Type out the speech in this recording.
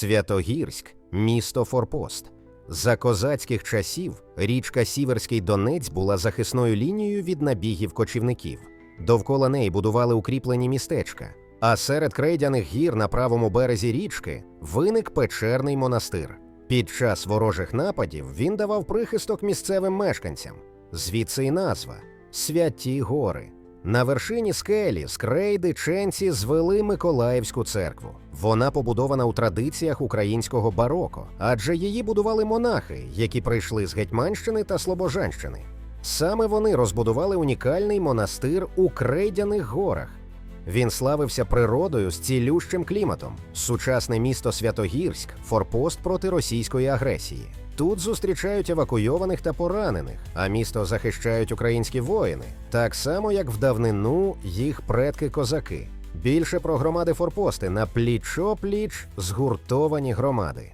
Святогірськ місто Форпост. За козацьких часів річка Сіверський Донець була захисною лінією від набігів кочівників. Довкола неї будували укріплені містечка. А серед крейдяних гір на правому березі річки виник печерний монастир. Під час ворожих нападів він давав прихисток місцевим мешканцям. Звідси й назва Святі Гори. На вершині скелі з крейди ченці звели Миколаївську церкву. Вона побудована у традиціях українського бароко, адже її будували монахи, які прийшли з Гетьманщини та Слобожанщини. Саме вони розбудували унікальний монастир у Крейдяних горах. Він славився природою з цілющим кліматом. Сучасне місто Святогірськ форпост проти російської агресії. Тут зустрічають евакуйованих та поранених, а місто захищають українські воїни, так само як в давнину їх предки-козаки. Більше про громади форпости на пліч-о-пліч згуртовані громади.